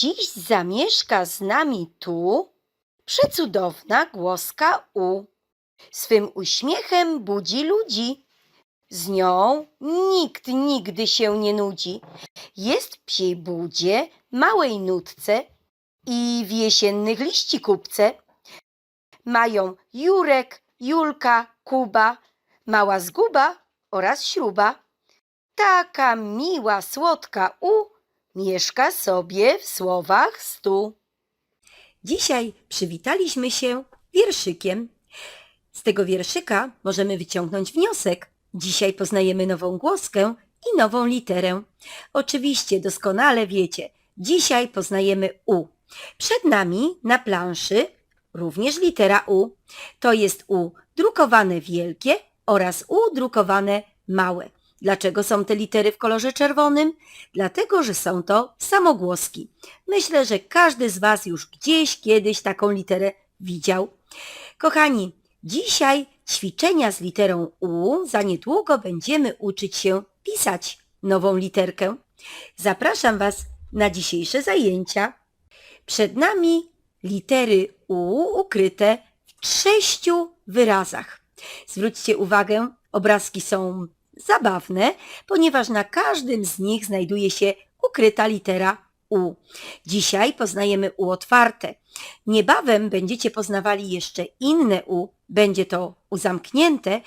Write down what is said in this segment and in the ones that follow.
Dziś zamieszka z nami tu przecudowna głoska U. Swym uśmiechem budzi ludzi. Z nią nikt nigdy się nie nudzi. Jest psiej budzie, małej nutce i w jesiennych liści kupce. Mają Jurek, Julka, Kuba, mała zguba oraz śruba. Taka miła, słodka U mieszka sobie w słowach stu. Dzisiaj przywitaliśmy się wierszykiem. Z tego wierszyka możemy wyciągnąć wniosek. Dzisiaj poznajemy nową głoskę i nową literę. Oczywiście doskonale wiecie, dzisiaj poznajemy U. Przed nami na planszy również litera U. To jest U drukowane wielkie oraz U drukowane małe. Dlaczego są te litery w kolorze czerwonym? Dlatego, że są to samogłoski. Myślę, że każdy z Was już gdzieś kiedyś taką literę widział. Kochani, dzisiaj ćwiczenia z literą U. Za niedługo będziemy uczyć się pisać nową literkę. Zapraszam Was na dzisiejsze zajęcia. Przed nami litery U ukryte w sześciu wyrazach. Zwróćcie uwagę, obrazki są zabawne, ponieważ na każdym z nich znajduje się ukryta litera U. Dzisiaj poznajemy U otwarte. Niebawem będziecie poznawali jeszcze inne U. Będzie to U zamknięte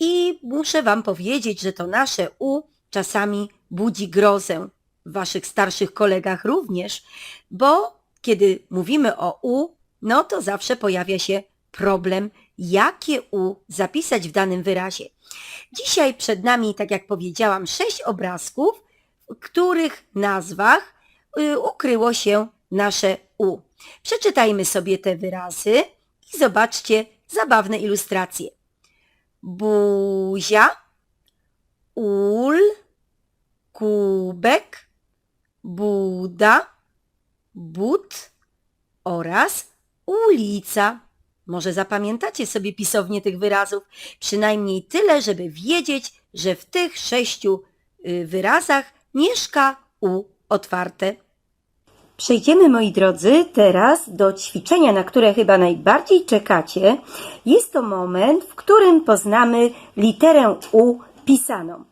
i muszę Wam powiedzieć, że to nasze U czasami budzi grozę. W Waszych starszych kolegach również, bo kiedy mówimy o U, no to zawsze pojawia się problem, jakie U zapisać w danym wyrazie. Dzisiaj przed nami, tak jak powiedziałam, sześć obrazków, w których nazwach y, ukryło się nasze U. Przeczytajmy sobie te wyrazy i zobaczcie zabawne ilustracje. Buzia, ul, kubek, buda, but oraz ulica. Może zapamiętacie sobie pisownie tych wyrazów, przynajmniej tyle, żeby wiedzieć, że w tych sześciu y, wyrazach mieszka U otwarte. Przejdziemy, moi drodzy, teraz do ćwiczenia, na które chyba najbardziej czekacie. Jest to moment, w którym poznamy literę U pisaną.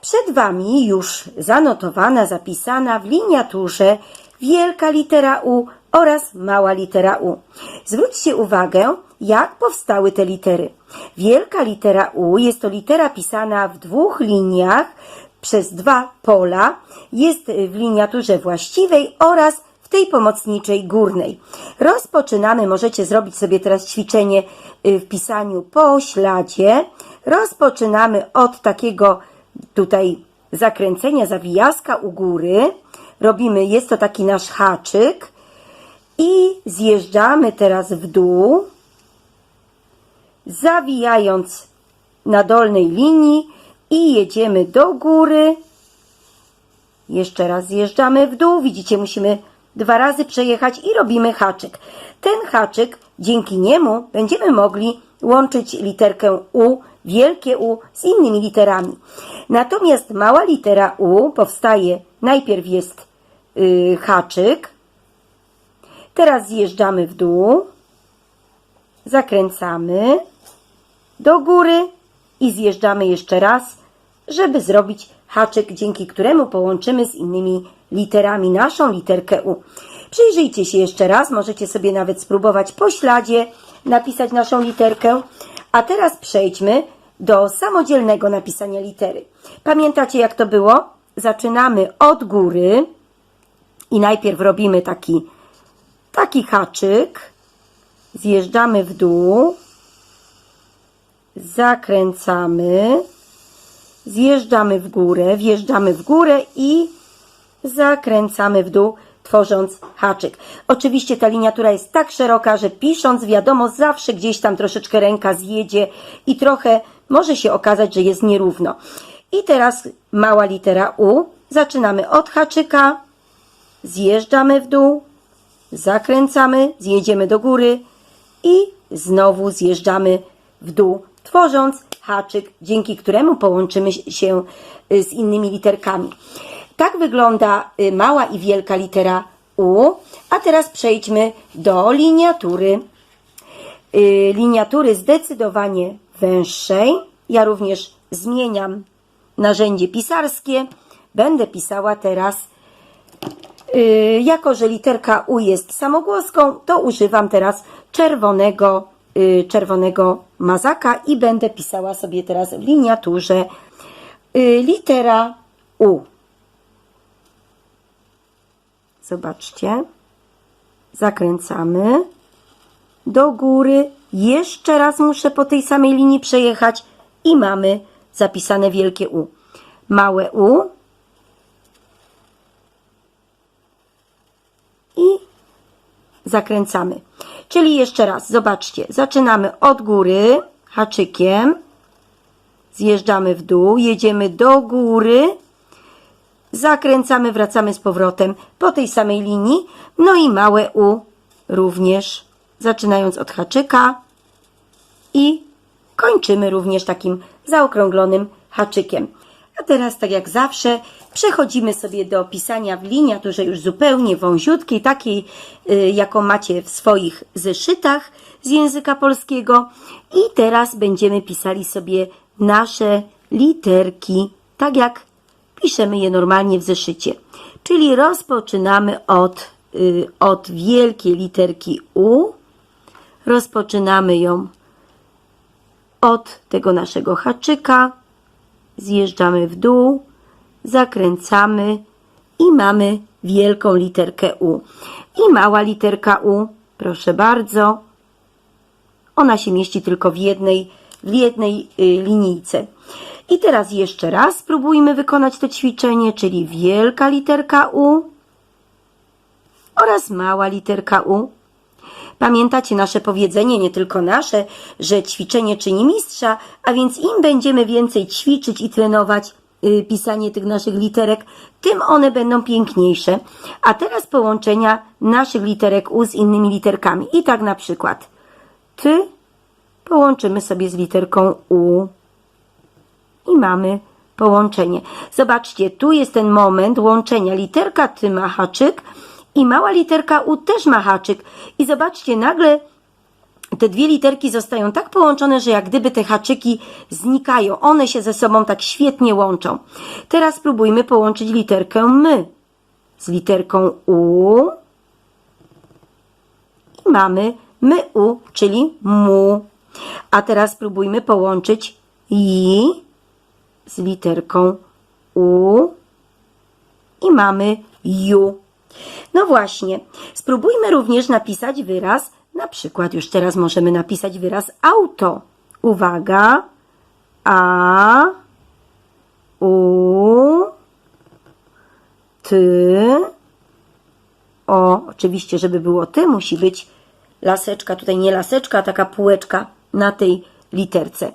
Przed Wami już zanotowana, zapisana w liniaturze wielka litera U oraz mała litera U. Zwróćcie uwagę, jak powstały te litery. Wielka litera U jest to litera pisana w dwóch liniach przez dwa pola. Jest w liniaturze właściwej oraz w tej pomocniczej górnej. Rozpoczynamy, możecie zrobić sobie teraz ćwiczenie y, w pisaniu po śladzie. Rozpoczynamy od takiego tutaj zakręcenia zawijaska u góry. Robimy, jest to taki nasz haczyk i zjeżdżamy teraz w dół, zawijając na dolnej linii i jedziemy do góry. Jeszcze raz zjeżdżamy w dół. Widzicie, musimy dwa razy przejechać i robimy haczyk. Ten haczyk, dzięki niemu będziemy mogli łączyć literkę U, wielkie U z innymi literami. Natomiast mała litera U powstaje, najpierw jest yy, haczyk, Teraz zjeżdżamy w dół, zakręcamy do góry i zjeżdżamy jeszcze raz, żeby zrobić haczyk, dzięki któremu połączymy z innymi literami naszą literkę U. Przyjrzyjcie się jeszcze raz, możecie sobie nawet spróbować po śladzie napisać naszą literkę. A teraz przejdźmy do samodzielnego napisania litery. Pamiętacie jak to było? Zaczynamy od góry i najpierw robimy taki taki haczyk, zjeżdżamy w dół, zakręcamy, zjeżdżamy w górę, wjeżdżamy w górę i zakręcamy w dół, tworząc haczyk. Oczywiście ta liniatura jest tak szeroka, że pisząc, wiadomo, zawsze gdzieś tam troszeczkę ręka zjedzie i trochę może się okazać, że jest nierówno. I teraz mała litera U. Zaczynamy od haczyka, zjeżdżamy w dół, zakręcamy, zjedziemy do góry i znowu zjeżdżamy w dół, tworząc haczyk, dzięki któremu połączymy się y, z innymi literkami. Tak wygląda y, mała i wielka litera U. A teraz przejdźmy do liniatury. Y, liniatury zdecydowanie węższej. Ja również zmieniam narzędzie pisarskie. Będę pisała teraz, jako że literka U jest samogłoską, to używam teraz czerwonego, y, czerwonego mazaka i będę pisała sobie teraz w liniaturze y, litera U. Zobaczcie. Zakręcamy do góry. Jeszcze raz muszę po tej samej linii przejechać i mamy zapisane wielkie U. Małe U zakręcamy. Czyli jeszcze raz, zobaczcie, zaczynamy od góry haczykiem, zjeżdżamy w dół, jedziemy do góry, zakręcamy, wracamy z powrotem po tej samej linii, no i małe U również, zaczynając od haczyka i kończymy również takim zaokrąglonym haczykiem. A teraz, tak jak zawsze, przechodzimy sobie do pisania w liniaturze już zupełnie wąziutkiej, takiej, y, jaką macie w swoich zeszytach z języka polskiego. I teraz będziemy pisali sobie nasze literki, tak jak piszemy je normalnie w zeszycie. Czyli rozpoczynamy od, y, od wielkiej literki U. Rozpoczynamy ją od tego naszego haczyka, zjeżdżamy w dół, zakręcamy i mamy wielką literkę U. I mała literka U, proszę bardzo, ona się mieści tylko w jednej, w jednej y, linijce. I teraz jeszcze raz spróbujmy wykonać to ćwiczenie, czyli wielka literka U oraz mała literka U. Pamiętacie nasze powiedzenie, nie tylko nasze, że ćwiczenie czyni mistrza, a więc im będziemy więcej ćwiczyć i trenować y, pisanie tych naszych literek, tym one będą piękniejsze. A teraz połączenia naszych literek U z innymi literkami. I tak na przykład ty połączymy sobie z literką U i mamy połączenie. Zobaczcie, tu jest ten moment łączenia. Literka ty ma haczyk i mała literka U też ma haczyk. I zobaczcie, nagle te dwie literki zostają tak połączone, że jak gdyby te haczyki znikają. One się ze sobą tak świetnie łączą. Teraz spróbujmy połączyć literkę my z literką U. I mamy my U, czyli mu. A teraz spróbujmy połączyć i z literką U i mamy ju. No właśnie, spróbujmy również napisać wyraz, na przykład już teraz możemy napisać wyraz auto. Uwaga, a, u, ty, o, oczywiście, żeby było ty, musi być laseczka, tutaj nie laseczka, a taka półeczka na tej literce.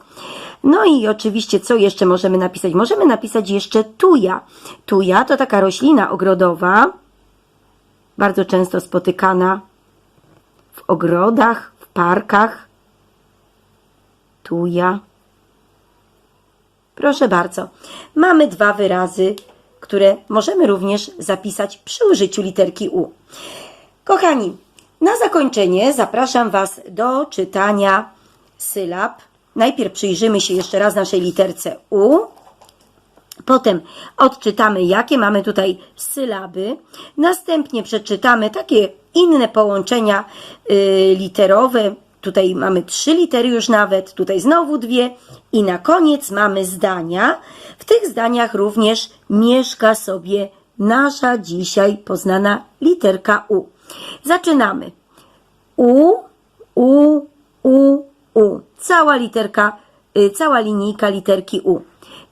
No i oczywiście, co jeszcze możemy napisać? Możemy napisać jeszcze tuja. Tuja to taka roślina ogrodowa, bardzo często spotykana w ogrodach, w parkach. Tuja. Proszę bardzo. Mamy dwa wyrazy, które możemy również zapisać przy użyciu literki U. Kochani, na zakończenie zapraszam Was do czytania sylab. Najpierw przyjrzymy się jeszcze raz naszej literce U. Potem odczytamy, jakie mamy tutaj sylaby. Następnie przeczytamy takie inne połączenia y, literowe. Tutaj mamy trzy litery już nawet, tutaj znowu dwie. I na koniec mamy zdania. W tych zdaniach również mieszka sobie nasza dzisiaj poznana literka U. Zaczynamy. U, U, U, U. Cała literka, cała linijka literki U.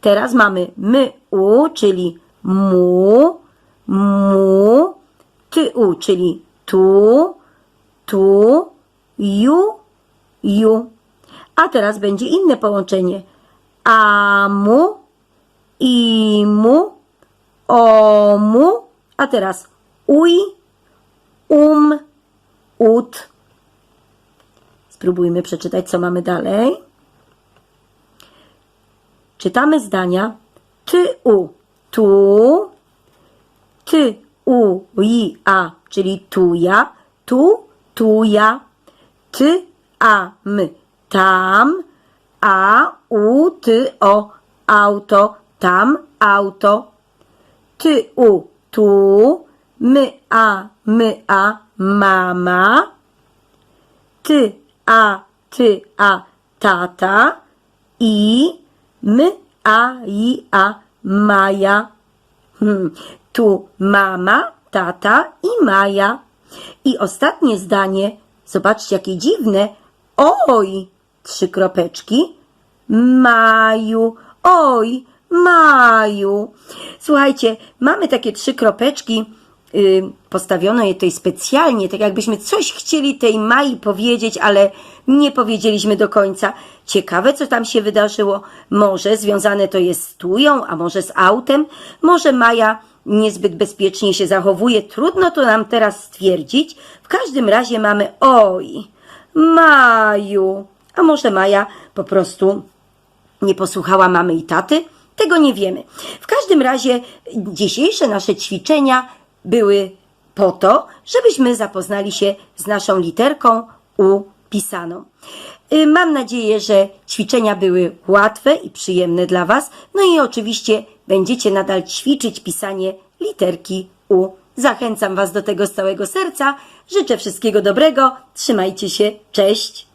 Teraz mamy my U, czyli mu, mu, ty U, czyli tu, tu, ju, ju. A teraz będzie inne połączenie. Amu, imu, omu. A teraz uj, um, ut. Spróbujmy przeczytać, co mamy dalej. Czytamy zdania. Ty u tu, ty u, i, a, czyli tuja, tu, tuja, ty, a, m, tam, a, u, ty, o, auto, tam, auto, ty, u, tu, my, a, my, a, mama, ty, a, ty, a, tata. I my, a, i, a, Maja. Hmm. Tu mama, tata i Maja. I ostatnie zdanie, zobaczcie jakie dziwne. Oj, trzy kropeczki. Maju, oj, Maju. Słuchajcie, mamy takie trzy kropeczki. Yy, postawiono je tutaj specjalnie, tak jakbyśmy coś chcieli tej Mai powiedzieć, ale nie powiedzieliśmy do końca. Ciekawe, co tam się wydarzyło. Może związane to jest z tują, a może z autem. Może Maja niezbyt bezpiecznie się zachowuje. Trudno to nam teraz stwierdzić. W każdym razie mamy oj, Maju. A może Maja po prostu nie posłuchała mamy i taty? Tego nie wiemy. W każdym razie dzisiejsze nasze ćwiczenia były po to, żebyśmy zapoznali się z naszą literką U pisaną. Y, Mam nadzieję, że ćwiczenia były łatwe i przyjemne dla Was. No i oczywiście będziecie nadal ćwiczyć pisanie literki U. Zachęcam Was do tego z całego serca. Życzę wszystkiego dobrego. Trzymajcie się. Cześć.